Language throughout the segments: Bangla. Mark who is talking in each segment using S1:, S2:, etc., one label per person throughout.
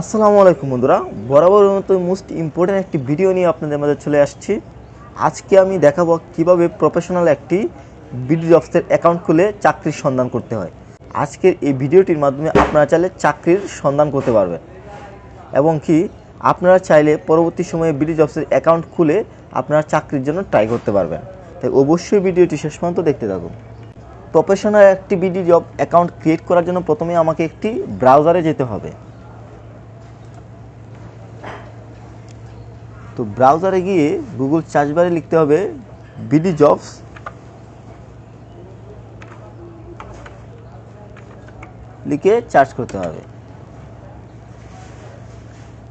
S1: আসসালামু আলাইকুম বন্ধুরা। বরাবর মতো মোস্ট ইম্পর্ট্যান্ট একটি ভিডিও নিয়ে আপনাদের মাঝে চলে আসছি। আজকে আমি দেখাবো কীভাবে প্রফেশনাল একটি বিডি জবসের অ্যাকাউন্ট খুলে চাকরির সন্ধান করতে হয়। আজকের এই ভিডিওটির মাধ্যমে আপনারা চাইলে চাকরির সন্ধান করতে পারবেন। এবং কি, আপনারা চাইলে পরবর্তী সময়ে বিডি জবসের অ্যাকাউন্ট খুলে আপনারা চাকরির জন্য ট্রাই করতে পারবেন। তাই অবশ্যই ভিডিওটি শেষ পর্যন্ত দেখতে থাকুন। প্রফেশনাল একটি বিডি জব অ্যাকাউন্ট ক্রিয়েট করার জন্য প্রথমে আমাকে একটি ব্রাউজারে যেতে হবে। তো ব্রাউজারে গিয়ে গুগল চার্জবারে বারে লিখতে হবে বিডি জবস লিখে চার্জ করতে হবে।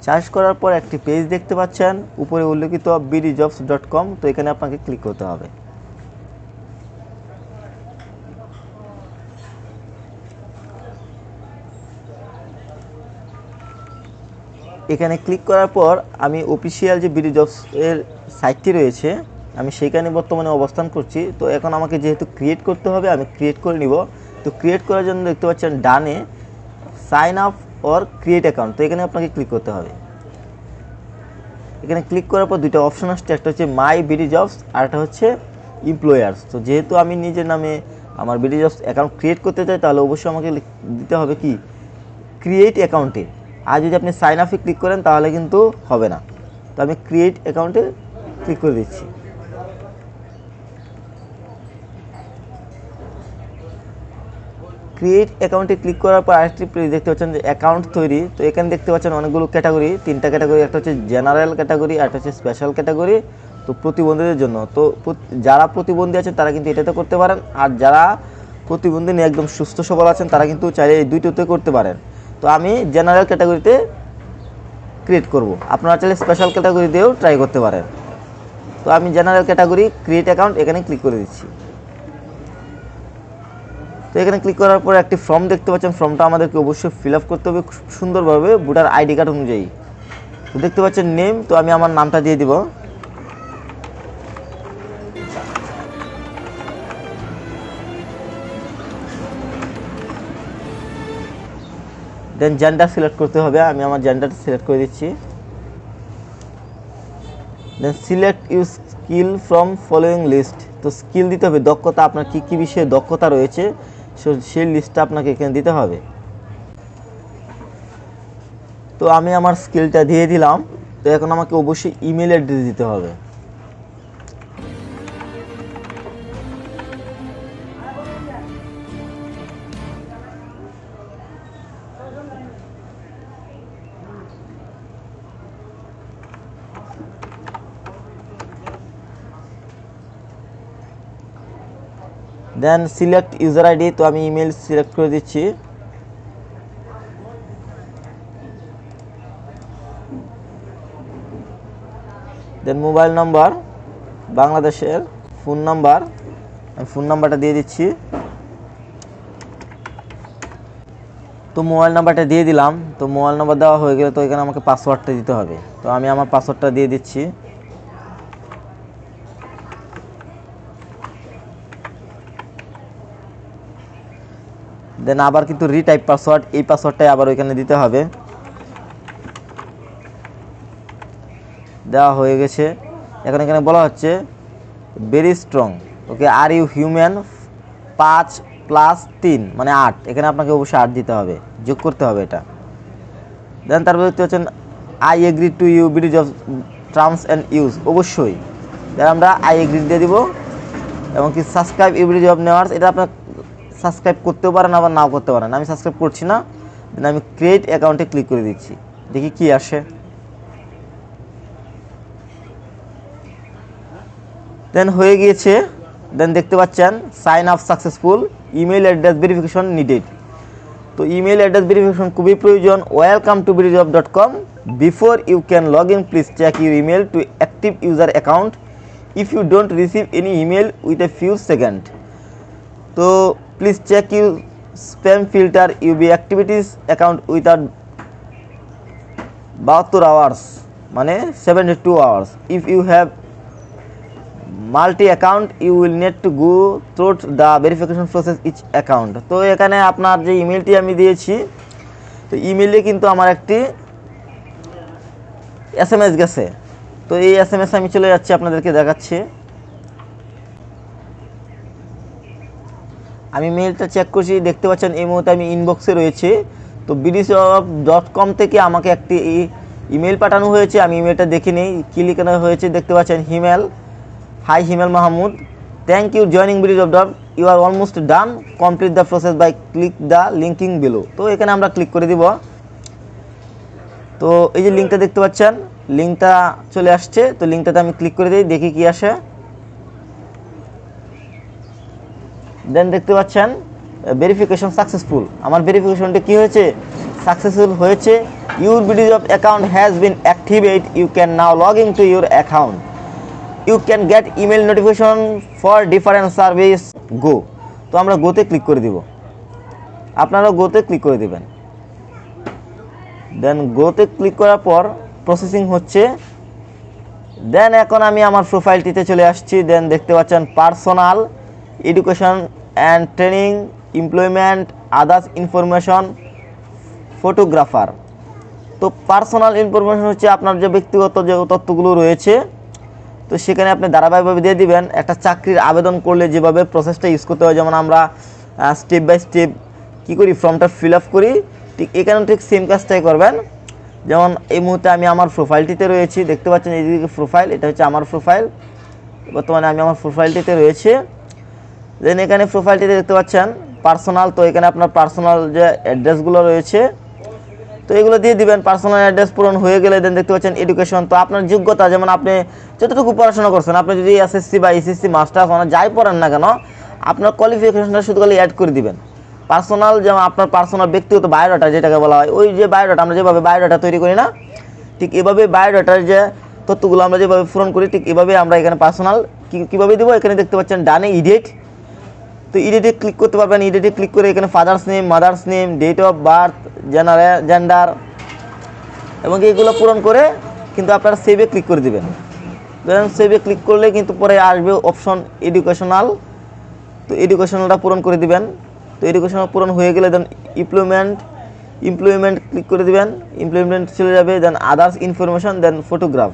S1: চার্জ করার পর একটি পেজ দেখতে পাচ্ছেন। উপরে উল্লেখিত বিডি জবস ডট কম তো এখানে আপনাকে ক্লিক করতে হবে। এখানে ক্লিক করার পর আমি অফিসিয়াল যে বিডি জবস এর সাইটটি রয়েছে, আমি সেইখানে বর্তমানে অবস্থান করছি। তো এখন আমাকে যেহেতু ক্রিয়েট করতে হবে, আমি ক্রিয়েট করে নিব। তো ক্রিয়েট করার জন্য দেখতে পাচ্ছেন ডানে sign up or create account তো এখানে আপনাকে ক্লিক করতে হবে। এখানে ক্লিক করার পর দুইটা অপশন আসছে। একটা হচ্ছে মাই বিডি জবস আর একটা হচ্ছে এমপ্লয়ার্স তো যেহেতু আমি নিজের নামে আমার বিডি জবস অ্যাকাউন্ট ক্রিয়েট করতে চাই, তাহলে অবশ্যই আমাকে দিতে হবে কি? ক্রিয়েট অ্যাকাউন্টে আর যদি আপনি সাইন আপে ক্লিক করেন, তাহলে কিন্তু হবে না। তো আমি ক্রিয়েট অ্যাকাউন্টে ক্লিক করে দিচ্ছি। ক্রিয়েট অ্যাকাউন্টে ক্লিক করার পর আরেকটি পেজ দেখতে পাচ্ছেন যে অ্যাকাউন্ট তৈরি। তো এখানে দেখতে পাচ্ছেন অনেকগুলো ক্যাটাগরি তিনটা ক্যাটাগরি একটা হচ্ছে জেনারেল ক্যাটাগরি একটা হচ্ছে স্পেশাল ক্যাটাগরি তো প্রতিবন্ধীদের জন্য। তো যারা প্রতিবন্ধী আছেন, তারা কিন্তু এটাতে করতে পারেন। আর যারা প্রতিবন্ধী নিয়ে একদম সুস্থ সবল আছেন, তারা কিন্তু চাইলে এই দুইটাতে করতে পারেন। তো আমি জেনারেল ক্যাটাগরিতে ক্রিয়েট করব। আপনারা চাইলে স্পেশাল ক্যাটাগরি দিয়েও ট্রাই করতে পারেন। তো আমি জেনারেল ক্যাটাগরি ক্রিয়েট অ্যাকাউন্ট এখানে ক্লিক করে দিচ্ছি। তো এখানে ক্লিক করার পর একটি ফর্ম দেখতে পাচ্ছেন। ফর্মটা আমাদেরকে অবশ্যই ফিল আপ করতে হবে খুব সুন্দরভাবে। ভোটার আইডি কার্ড অনুযায়ী। তো দেখতে পাচ্ছেন নেম তো আমি আমার নামটা দিয়ে দিব। দেন জেন্ডার সিলেক্ট করতে হবে, আমি আমার জেন্ডারটা সিলেক্ট করে দিচ্ছি। Then select you skill from following list তো স্কিল দিতে হবে, দক্ষতা আপনার কী কী বিষয়ে দক্ষতা রয়েছে সেই লিস্টটা আপনাকে এখানে দিতে হবে। তো আমি আমার স্কিলটা দিয়ে দিলাম, তো এখন আমাকে অবশ্যই ইমেল অ্যাড্রেস দিতে হবে। দেন সিলেক্ট ইউজার আইডি তো আমি ইমেল সিলেক্ট করে দিচ্ছি। দেন মোবাইল নাম্বার বাংলাদেশের ফোন নাম্বার আমি ফোন নাম্বারটা দিয়ে দিচ্ছি। তো মোবাইল নাম্বারটা দিয়ে দিলাম, তো মোবাইল নাম্বার দেওয়া হয়ে গেলে তো এখানে আমাকে পাসওয়ার্ডটা দিতে হবে। তো আমি আমার পাসওয়ার্ডটা দিয়ে দিচ্ছি। দেন আবার কিন্তু রিটাইপ পাসওয়ার্ড এই পাসওয়ার্ডটাই আবার ওইখানে দিতে হবে। দেওয়া হয়ে গেছে। এখন এখানে বলা হচ্ছে very strong okay are you human পাঁচ প্লাস তিন মানে আট। এখানে আপনাকে অবশ্যই আট দিতে হবে, যোগ করতে হবে এটা। দেন তারপর দেখতে হচ্ছেন I agree to you BDJobs terms and use অবশ্যই। দেন আমরা আই এগ্রি দিয়ে দিব, এবং কি সাবস্ক্রাইব ইউবিডি অফ নেওয়ার্স এটা আপনার সাবস্ক্রাইব করতেও পারেন, আবার নাও করতে পারেন। আমি সাবস্ক্রাইব করছি না দেন আমি ক্রিয়েট অ্যাকাউন্টে ক্লিক করে দিচ্ছি। দেখি কি আসে। দেন হয়ে গিয়েছে দেন দেখতে পাচ্ছেন sign up successful email address verification needed তো ইমেল অ্যাড্রেস ভেরিফিকেশন খুবই প্রয়োজন। Welcome to BDJobs dot com before you can log in please check your email to active user account if you don't receive any email with a few second তো please check you spam filter you be activities account without বাহাত্তর আওয়ার্স মানে seventy two hours if you have multi account you will net to go through the verification process each account তো এখানে আপনার যে ইমেলটি আমি দিয়েছি, তো ইমেলে কিন্তু আমার একটি এস এম এস গেছে। তো এই এস এম এস আমি চলে যাচ্ছি আপনাদেরকে দেখাচ্ছি। আমি মেলটা চেক করছি, দেখতে পাচ্ছেন এই মুহূর্তে আমি ইনবক্সে রয়েছে। তো বিডিসি ডট কম থেকে আমাকে একটি ইমেল পাঠানো হয়েছে, আমি ইমেলটা দেখে নিই, কী লেখানো হয়েছে দেখতে পাচ্ছেন Himel hi Himel Mahmud. Thank you joining BDJobs dot you are almost done complete the process by click the linking below তো এখানে আমরা ক্লিক করে দিব। তো এই যে লিঙ্কটা দেখতে পাচ্ছেন লিঙ্কটা চলে আসছে, তো লিঙ্কটাতে আমি ক্লিক করে দিই, দেখি কি আসে। দেন দেখতে পাচ্ছেন ভেরিফিকেশন সাকসেসফুল আমার ভেরিফিকেশনটা কি হয়েছে? সাকসেসফুল হয়েছে। Your BDJobs account has been activate you can now log in to your account you can get email notification for different service go তো আমরা গোতে ক্লিক করে দিব। আপনারা গোতে ক্লিক করে দেবেন। দেন গোতে ক্লিক করার পর প্রসেসিং হচ্ছে। দেন এখন আমি আমার প্রোফাইলটিতে চলে আসছি। দেন দেখতে পাচ্ছেন personal education and training employment others information photographer তো পার্সোনাল ইনফরমেশন হচ্ছে আপনার যে ব্যক্তিগত যে তথ্যগুলো রয়েছে, তো সেখানে আপনি ধারাবাহিকভাবে দিয়ে দিবেন। একটা চাকরির আবেদন করলে যেভাবে প্রসেসটা ইউজ করতে হয়, যেমন আমরা স্টেপ বাই স্টেপ কী করি ফর্মটা ফিল আপ করি, ঠিক এখানেও ঠিক সেম কাজটাই করবেন। যেমন এই মুহূর্তে আমি আমার প্রোফাইলটিতে রয়েছি, দেখতে পাচ্ছেন এইদিকে প্রোফাইল এটা হচ্ছে আমার প্রোফাইল বর্তমানে আমি আমার প্রোফাইলটিতে রয়েছে। দেন এখানে প্রোফাইলটিতে দেখতে পাচ্ছেন পার্সোনাল তো এখানে আপনার পার্সোনাল যে অ্যাড্রেসগুলো রয়েছে, তো এগুলো দিয়ে দিবেন। পার্সোনাল অ্যাড্রেস পূরণ হয়ে গেলে দেন দেখতে পাচ্ছেন এডুকেশন তো আপনার যোগ্যতা, যেমন আপনি যতটুকু পড়াশোনা করছেন, আপনি যদি এসএসসি বা এসএসসি মাস্টার্স অনার যাই পড়েন না কেন, আপনার কোয়ালিফিকেশনটা শুধু খালি অ্যাড করে দিবেন। পার্সোনাল যেমন আপনার পার্সোনাল ব্যক্তিগত বায়োডাটা যেটাকে বলা হয়, ওই যে বায়োডাটা আমরা যেভাবে বায়োডাটা তৈরি করি না, ঠিক এভাবে বায়োডাটার যে তথ্যগুলো আমরা যেভাবে পূরণ করি, ঠিক এভাবে আমরা এখানে পার্সোনাল কীভাবে দেবো? এখানে দেখতে পাচ্ছেন ডানে ইডিয়েট তো ইডিটে ক্লিক করতে পারবেন ইডিটে ক্লিক করে এখানে father's name mother's name date of birth জেনারে gender এবং এইগুলো পূরণ করে কিন্তু আপনারা সেভে ক্লিক করে দিবেন। দেন সেভে ক্লিক করলে কিন্তু পরে আসবে অপশন এডুকেশনাল তো এডুকেশনালটা পূরণ করে দিবেন। তো এডুকেশনাল পূরণ হয়ে গেলে দেন এমপ্লয়মেন্ট এমপ্লয়মেন্ট ক্লিক করে দিবেন। এমপ্লয়মেন্ট চলে যাবে then others information then photograph